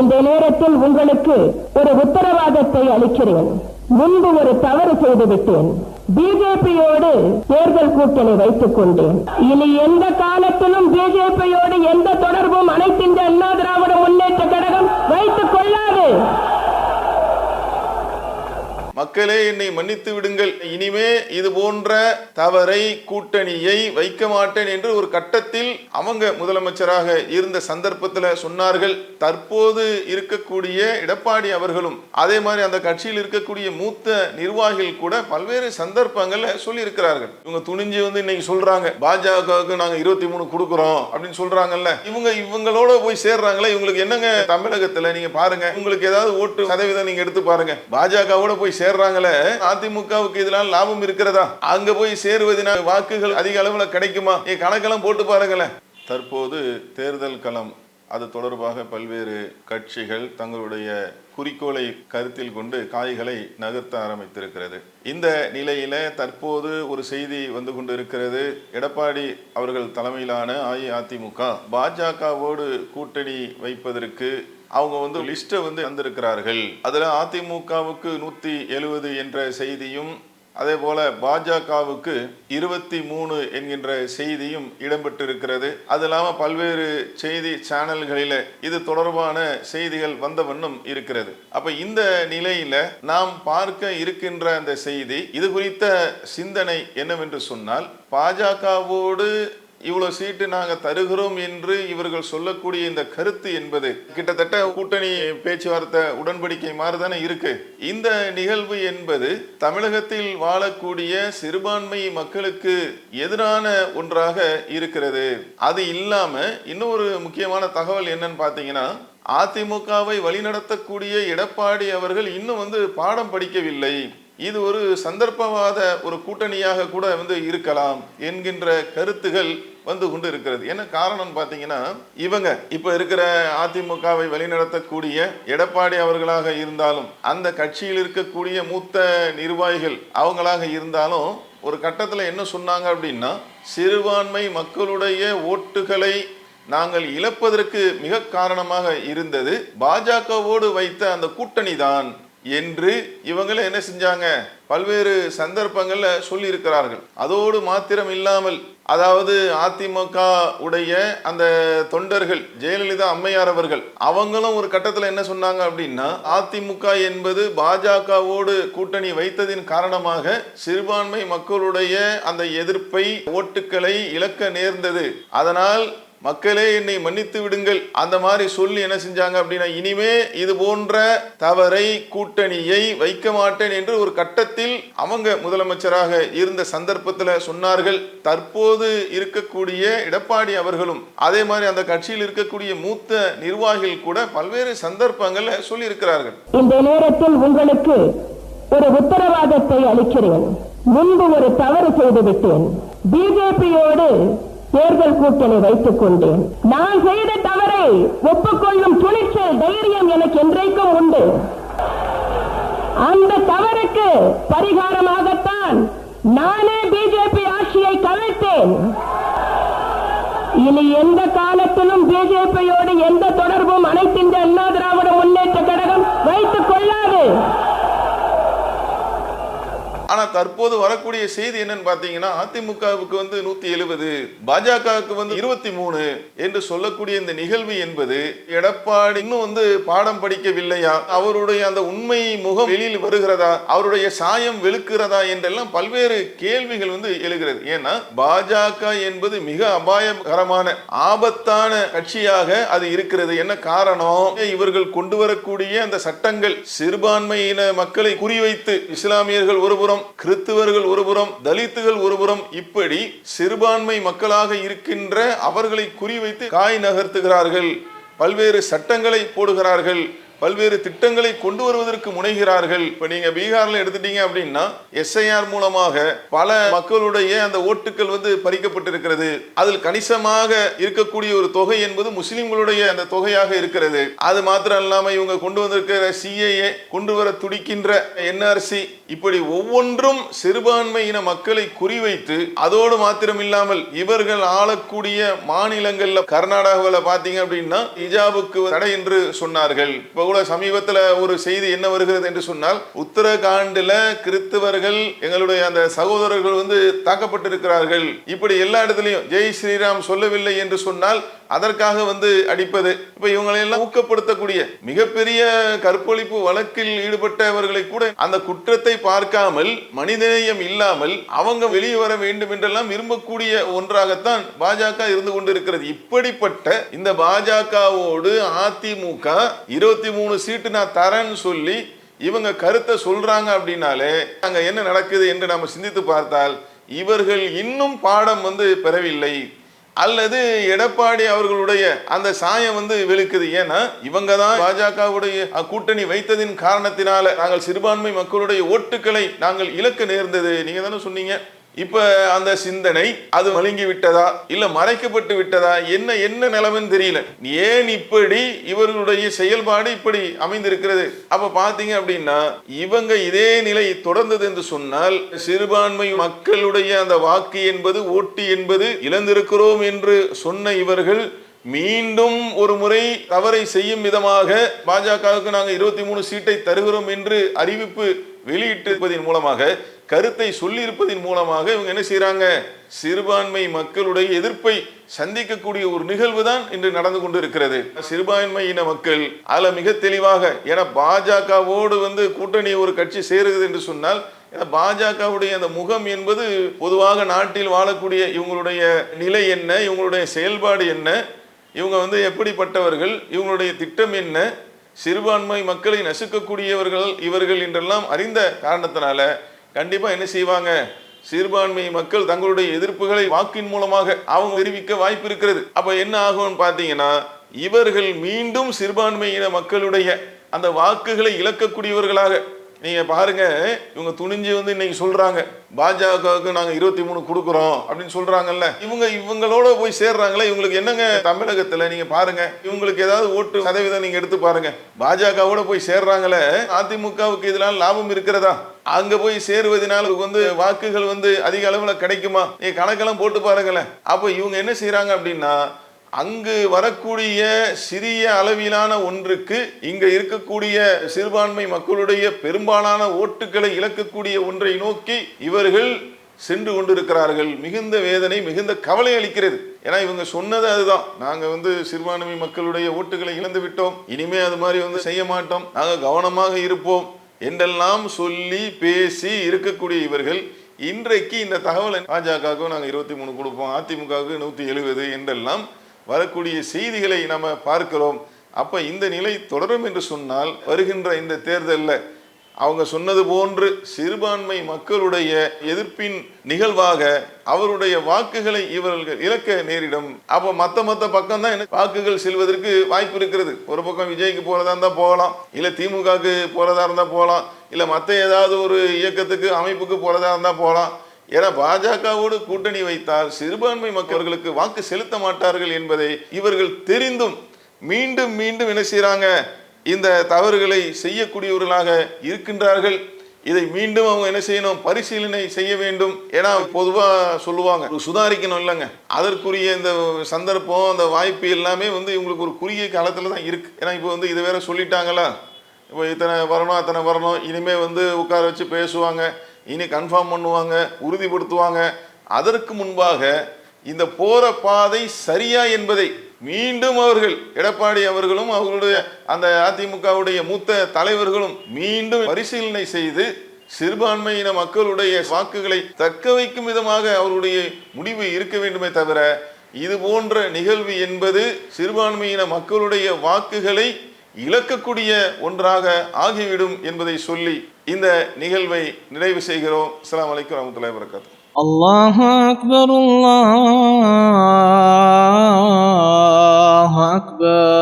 இந்த நேரத்தில் உங்களுக்கு ஒரு உத்தரவாதத்தை அளிக்கிறேன். முன்பு ஒரு தவறு செய்துவிட்டேன். பிஜேபியோடு தேர்தல் கூட்டணி வைத்துக் கொண்டேன் இனி எந்த காலத்திலும் பிஜேபியோடு எந்த தொடர்பும் அனைத்திந்திய அண்ணா திராவிட முன்னேற்ற கழகம் வைத்துக் கொள்ளாது. மக்களே என்னை மன்னித்து விடுங்கள். இனிமே இது போன்ற தவறை கூட்டணியை வைக்க மாட்டேன் என்று ஒரு கட்டத்தில் அவங்க முதலமைச்சராக இருந்த சந்தர்ப்பத்தில் சொன்னார்கள். தற்போது இருக்கக்கூடிய எடப்பாடி அவர்களும் அதே மாதிரி அந்த கட்சியில் இருக்கக்கூடிய மூத்த நிர்வாகிகள் கூட பல்வேறு சந்தர்ப்பங்கள்ல சொல்லி இருக்கிறார்கள் இவங்க துணிஞ்சு வந்து இன்னைக்கு சொல்றாங்க பாஜகவுக்கு நாங்க இருபத்தி மூணு கொடுக்குறோம் அப்படின்னு சொல்றாங்கல்ல. இவங்க இவங்களோட போய் சேர்றாங்களே இவங்களுக்கு என்னங்க தமிழகத்துல நீங்க பாருங்க உங்களுக்கு ஏதாவது ஓட்டு சதவீதம் நீங்க எடுத்து பாருங்க. பாஜகவோட போய் சேர் சேர்றாங்களே அதிமுகவுக்கு இதெல்லாம் லாபம் இருக்கிறதா? அங்க போய் சேருவதனால் வாக்குகள் அதிக அளவுல கிடைக்குமா? நீ கணக்கெல்லாம் போட்டு பாருங்களேன். தற்போது தேர்தல் களம் அது தொடர்பாக பல்வேறு கட்சிகள் தங்களுடைய குறிக்கோளை கருத்தில் கொண்டு காய்களை நகர்த்த ஆரம்பித்திருக்கிறது. இந்த நிலையில தற்போது ஒரு செய்தி வந்து கொண்டு இருக்கிறது எடப்பாடி அவர்கள் தலைமையிலான அஇஅதிமுக பாஜகவோடு கூட்டணி வைப்பதற்கு அவங்க வந்து லிஸ்ட்டை வந்து தந்திருக்கிறார்கள். அதில் அதிமுகவுக்கு நூற்றி எழுபது என்ற செய்தியும் அதே போல பாஜகவுக்கு இருபத்தி மூணு என்கின்ற செய்தியும் இடம்பெற்றிருக்கிறது. அது இல்லாமல் பல்வேறு செய்தி சேனல்களில் இது தொடர்பான செய்திகள் வந்த வண்ணம் இருக்கிறது. அப்ப இந்த நிலையில நாம் பார்க்க இருக்கின்ற அந்த செய்தி இது குறித்த சிந்தனை என்னவென்று சொன்னால் பாஜகவோடு இவ்வளவு சீட்டு நாங்க தருகிறோம் என்று இவர்கள் சொல்லக்கூடிய இந்த கருத்து என்பது கிட்டத்தட்ட கூட்டணி பேச்சுவார்த்தை உடன்படிக்கை மாதிரிதானே இருக்கு. இந்த நிகழ்வு என்பது தமிழகத்தில் வாழக்கூடிய சிறுபான்மை மக்களுக்கு எதிரான ஒன்றாக இருக்கிறது. அது இல்லாம இன்னொரு முக்கியமான தகவல் என்னன்னு பாத்தீங்கன்னா அதிமுகவை வழிநடத்தக்கூடிய எடப்பாடி அவர்கள் இன்னும் வந்து பாடம் படிக்கவில்லை. இது ஒரு சந்தர்ப்பவாத ஒரு கூட்டணியாக கூட வந்து இருக்கலாம் என்கின்ற கருத்துகள் வந்து கொண்டு இருக்கிறது என்ன காரணம் பார்த்தீங்கன்னா இவங்க இப்போ இருக்கிற அதிமுகவை வழிநடத்தக்கூடிய எடப்பாடி அவர்களாக இருந்தாலும் அந்த கட்சியில் இருக்கக்கூடிய மூத்த நிர்வாகிகள் அவங்களாக இருந்தாலும் ஒரு கட்டத்தில் என்ன சொன்னாங்க அப்படின்னா சிறுபான்மை மக்களுடைய ஓட்டுகளை நாங்கள் இழப்பதற்கு மிக காரணமாக இருந்தது. பாஜகவோடு வைத்த அந்த கூட்டணி தான் என்று இவங்களை என்ன செஞ்சாங்க? பல்வேறு சந்தர்ப்பங்களில் சொல்லி இருக்கிறார்கள் அதோடு மாத்திரம் இல்லாமல் அதாவது அதிமுக உடைய அந்த தொண்டர்கள் ஜெயலலிதா அம்மையார் அவர்கள் அவங்களும் ஒரு கட்டத்தில் என்ன சொன்னாங்க அப்படின்னா அதிமுக என்பது பாஜகவோடு கூட்டணி வைத்ததின் காரணமாக சிறுபான்மை மக்களுடைய அந்த எதிர்ப்பை ஓட்டுக்களை இழக்க நேர்ந்தது. அதனால் மக்களே என்னை மன்னித்து விடுங்கள். அந்த மாதிரி சொல்லி என்ன செஞ்சாங்க அப்படின்னா இனிமே இது போன்ற தவறை கூட்டணியை வைக்க மாட்டேன் என்று ஒரு கட்டத்தில் அவங்க முதலமைச்சராக இருந்த சந்தர்ப்பத்தில் சொன்னார்கள். தற்போது இருக்கக்கூடிய எடப்பாடி அவர்களும் அதே மாதிரி அந்த கட்சியில் இருக்கக்கூடிய மூத்த நிர்வாகிகள் கூட பல்வேறு சந்தர்ப்பங்கள்ல சொல்லி இருக்கிறார்கள் இந்த நேரத்தில் உங்களுக்கு ஒரு உத்தரவாதத்தை அளிக்கிறேன். முன்பு ஒரு தவறு செய்துவிட்டேன் பிஜேபியோடு தேர்தல் கூட்டணி வைத்துக் கொண்டேன். நான் செய்த தவறை ஒப்புக்கொள்ளும் துணிச்சல் தைரியம் எனக்கு என்றைக்கும் உண்டு. அந்த தவறுக்கு பரிகாரமாகத்தான் நானே பிஜேபி ஆட்சியை கவிழ்த்தேன். இனி எந்த காலத்திலும் பிஜேபியோடு எந்த தொடர்பும் அனைத்திந்திய அண்ணா திராவிட முன்னேற்ற கழகம் வைத்துக் கொள்ளாது. ஆனா தற்போது வரக்கூடிய செய்தி என்னன்னு பாத்தீங்கன்னா அதிமுகவுக்கு வந்து நூத்தி எழுபது பாஜகவுக்கு வந்து இருபத்தி மூணு என்று சொல்லக்கூடிய இந்த நிகழ்வு என்பது எடப்பாடி இன்னும் வந்து பாடம் படிக்கவில்லையா? அவருடைய அந்த உண்மை முகம் வெளியில் வருகிறதா? அவருடைய சாயம் வெளுக்கிறதா என்றெல்லாம் பல்வேறு கேள்விகள் வந்து எழுகிறது. ஏன்னா பாஜக என்பது மிக அபாயகரமான ஆபத்தான கட்சியாக அது இருக்கிறது. என்ன காரணம்? இவர்கள் கொண்டு வரக்கூடிய அந்த சட்டங்கள் சிறுபான்மையின மக்களை குறிவைத்து இஸ்லாமியர்கள் ஒருபுறம் கிறிஸ்துவர்கள் ஒருபுறம் தலித்துகள் ஒருபுறம் இப்படி சிறுபான்மை மக்களாக இருக்கின்ற அவர்களை குறிவைத்து காய் நகர்த்துகிறார்கள். பல்வேறு சட்டங்களை போடுகிறார்கள். பல்வேறு திட்டங்களை கொண்டு வருவதற்கு முனைகிறார்கள். இப்போ நீங்க பீகார்ல எடுத்துட்டீங்க அப்படின்னா எஸ்ஐஆர் மூலமாக பல மக்களுடைய அந்த ஓட்டுகள் வந்து பறிக்கப்பட்டிருக்கிறது. அதில் கணிசமாக இருக்கக்கூடிய ஒரு தொகை என்பது முஸ்லிம்களுடைய அந்த தொகையாக இருக்கிறது. அது மாத்திரம் இல்லாம இவங்க கொண்டு வந்திருக்கிற சிஏஏ கொண்டு வர துடிக்கின்ற என்ஆர்சி இப்படி ஒவ்வொன்றும் சிறுபான்மையின மக்களை குறிவைத்து அதோடு மாத்திரம் இல்லாமல் இவர்கள் ஆளக்கூடிய மாநிலங்கள்ல கர்நாடகாவில் பார்த்தீங்க அப்படின்னா இஜாபுக்கு தடை என்று சொன்னார்கள். இப்போ கூட சமீபத்தில் ஒரு செய்தி என்ன வருகிறது என்று சொன்னால் உத்தரகாண்டில் கிறிஸ்தவர்கள் எங்களுடைய அந்த சகோதரர்கள் வந்து தாக்கப்பட்டிருக்கிறார்கள். இப்படி எல்லா இடத்துலையும் ஜெய் ஸ்ரீராம் சொல்லவில்லை என்று சொன்னால் அதற்காக வந்து அடிப்பது. இப்ப இவங்களை எல்லாம் ஊக்கப்படுத்தக்கூடிய மிகப்பெரிய கற்பழிப்பு வழக்கில் ஈடுபட்டவர்களை கூட அந்த குற்றத்தை பார்க்காமல் மனிதநேயம் இல்லாமல் அவங்க வெளியே வர வேண்டும் என்றெல்லாம் விரும்பக்கூடிய ஒன்றாகத்தான் பாஜக இருந்து கொண்டிருக்கிறது. இப்படிப்பட்ட இந்த பாஜகவோடு அதிமுக இருபத்தி மூணு சீட்டு நான் தரேன்னு சொல்லி இவங்க கருத்தை சொல்றாங்க அப்படின்னாலே அங்க என்ன நடக்குது என்று நம்ம சிந்தித்து பார்த்தால் இவர்கள் இன்னும் பாடம் வந்து பெறவில்லை. அல்லது எடப்பாடி அவர்களுடைய அந்த சாயம் வந்து வெளுக்குது ஏன்னா இவங்க தான் பாஜகவுடைய கூட்டணி வைத்ததின் காரணத்தினால நாங்கள் சிறுபான்மை மக்களுடைய ஓட்டுகளை நாங்கள் இழக்க நேர்ந்தது. நீங்க தானே சொன்னீங்க? இப்ப அந்த சிந்தனை அது மழுங்கி விட்டதா இல்ல மறைக்கப்பட்டு விட்டதா? என்ன என்ன நிலைமைன்னு தெரியல. ஏன் இப்படி இவர்களுடைய செயல்பாடு இப்படி அமைந்திருக்கிறது? அப்ப பாத்தீங்க அப்படின்னா இவங்க இதே நிலை தொடர்ந்தது என்று சொன்னால் சிறுபான்மை மக்களுடைய அந்த வாக்கு என்பது ஓட்டு என்பது இழந்திருக்கிறோம் என்று சொன்ன இவர்கள் மீண்டும் ஒரு முறை தவறை செய்யும் விதமாக பாஜகவுக்கு நாங்கள் இருபத்தி மூணு சீட்டை தருகிறோம் என்று அறிவிப்பு வெளியிட்டிருப்பதன் மூலமாக கருத்தை சொல்லியிருப்பதன் மூலமாக இவங்க என்ன செய்கிறாங்க சிறுபான்மை மக்களுடைய எதிர்ப்பை சந்திக்கக்கூடிய ஒரு நிகழ்வு தான் இன்று நடந்து கொண்டிருக்கிறது. சிறுபான்மையின மக்கள் அதில் மிக தெளிவாக ஏன்னா பாஜகவோடு வந்து கூட்டணி ஒரு கட்சி சேருகிறது என்று சொன்னால் ஏன்னா பாஜகவுடைய அந்த முகம் என்பது பொதுவாக நாட்டில் வாழக்கூடிய இவங்களுடைய நிலை என்ன இவங்களுடைய செயல்பாடு என்ன இவங்க வந்து எப்படிப்பட்டவர்கள் இவங்களுடைய திட்டம் என்ன சிறுபான்மை மக்களை நசுக்கக்கூடியவர்கள் இவர்கள் என்றெல்லாம் அறிந்த காரணத்தினால கண்டிப்பா என்ன செய்வாங்க? சிறுபான்மை மக்கள் தங்களுடைய எதிர்ப்புகளை வாக்கின் மூலமாக அவங்க தெரிவிக்க வாய்ப்பு இருக்கிறது. அப்ப என்ன ஆகும்னு பாத்தீங்கன்னா இவர்கள் மீண்டும் சிறுபான்மையின மக்களுடைய அந்த வாக்குகளை இழக்கக்கூடியவர்களாக நீங்கள் பாருங்கள் இவங்க துணிஞ்சு வந்து இன்னைக்கு சொல்கிறாங்க பாஜகவுக்கு நாங்கள் இருபத்தி மூணு கொடுக்குறோம் அப்படின்னு சொல்கிறாங்கல்ல இவங்க இவங்களோட போய் சேர்றாங்களே இவங்களுக்கு என்னங்க தமிழகத்தில் நீங்கள் பாருங்கள் இவங்களுக்கு ஏதாவது ஓட்டு சதவீதம் நீங்கள் எடுத்து பாருங்கள் பாஜகவோட போய் சேர்றாங்களே அதிமுகவுக்கு இதனால் லாபம் இருக்கிறதா? அங்கே போய் சேருவதனால வந்து வாக்குகள் வந்து அதிக அளவில் கிடைக்குமா? நீங்கள் கணக்கெல்லாம் போட்டு பாருங்களேன். அப்போ இவங்க என்ன செய்கிறாங்க அப்படின்னா அங்கு வரக்கூடிய சிறிய அளவிலான ஒன்றுக்கு இங்க இருக்கக்கூடிய சிறுபான்மை மக்களுடைய பெரும்பாலான ஓட்டுகளை இழக்கக்கூடிய ஒன்றை நோக்கி இவர்கள் சென்று கொண்டிருக்கிறார்கள். மிகுந்த வேதனை மிகுந்த கவலை அளிக்கிறது. ஏன்னா இவங்க சொன்னது அதுதான். நாங்க வந்து சிறுபான்மை மக்களுடைய ஓட்டுகளை இழந்து விட்டோம். இனிமே அது மாதிரி வந்து செய்ய மாட்டோம். நாங்க கவனமாக இருப்போம் என்றெல்லாம் சொல்லி பேசி இருக்கக்கூடிய இவர்கள் இன்றைக்கு இந்த தகவலை பாஜகவுக்கு நாங்கள் இருபத்தி மூணு கொடுப்போம். அதிமுகவுக்கு நூற்றி எழுபது என்றெல்லாம் வரக்கூடிய செய்திகளை நம்ம பார்க்கிறோம். அப்ப இந்த நிலை தொடரும் என்று சொன்னால் வருகின்ற இந்த தேர்தலில் அவங்க சொன்னது போன்று சிறுபான்மை மக்களுடைய எதிர்ப்பின் நிகழ்வாக அவருடைய வாக்குகளை இவர்கள் இழக்க நேரிடும். அப்ப மத்த மத்த பக்கம் தான் வாக்குகள் செல்வதற்கு வாய்ப்பு இருக்கிறது. ஒரு பக்கம் விஜய்க்கு போறதா இருந்தா போகலாம் இல்ல திமுகவுக்கு போறதா இருந்தா போகலாம் இல்ல மத்த ஏதாவது ஒரு இயக்கத்துக்கு அமைப்புக்கு போறதா இருந்தா போகலாம். ஏன்னா பாஜகவோடு கூட்டணி வைத்தால் சிறுபான்மை மக்களுக்கு வாக்கு செலுத்த மாட்டார்கள் என்பதை இவர்கள் தெரிந்தும் மீண்டும் மீண்டும் என்ன செய்கிறாங்க இந்த தவறுகளை செய்யக்கூடியவர்களாக இருக்கின்றார்கள். இதை மீண்டும் அவங்க என்ன செய்யணும்? பரிசீலனை செய்ய வேண்டும் ஏன்னா பொதுவாக சொல்லுவாங்க. சுதாரிக்கணும் இல்லைங்க. அதற்குரிய இந்த சந்தர்ப்பம் அந்த வாய்ப்பு எல்லாமே வந்து இவங்களுக்கு ஒரு குறுகிய காலத்தில் தான் இருக்கு. ஏன்னா இப்போ வந்து இது வேற சொல்லிட்டாங்களா? இப்போ இத்தனை வரணும் அத்தனை வரணும் இனிமே வந்து உட்கார வச்சு பேசுவாங்க. இனி கன்ஃபார்ம் பண்ணுவாங்க உறுதிப்படுத்துவாங்க. அதற்கு முன்பாக இந்த போற பாதை சரியா என்பதை மீண்டும் அவர்கள் எடப்பாடி அவர்களும் அவர்களுடைய அந்த அதிமுகவுடைய மூத்த தலைவர்களும் மீண்டும் பரிசீலனை செய்து சிறுபான்மையின மக்களுடைய வாக்குகளை தக்க வைக்கும் விதமாக அவருடைய முடிவு இருக்க வேண்டுமே தவிர இது போன்ற நிகழ்வு என்பது சிறுபான்மையின மக்களுடைய வாக்குகளை இழக்கக்கூடிய ஒன்றாக ஆகிவிடும் என்பதை சொல்லி இந்த நிகழ்வை நிறைவு செய்கிறோம். அஸ்லாம் வலைக்கம் ரமத்துல வரகாத்து அல்லாஹ் அக்பர் அல்லாஹ் அக்பர்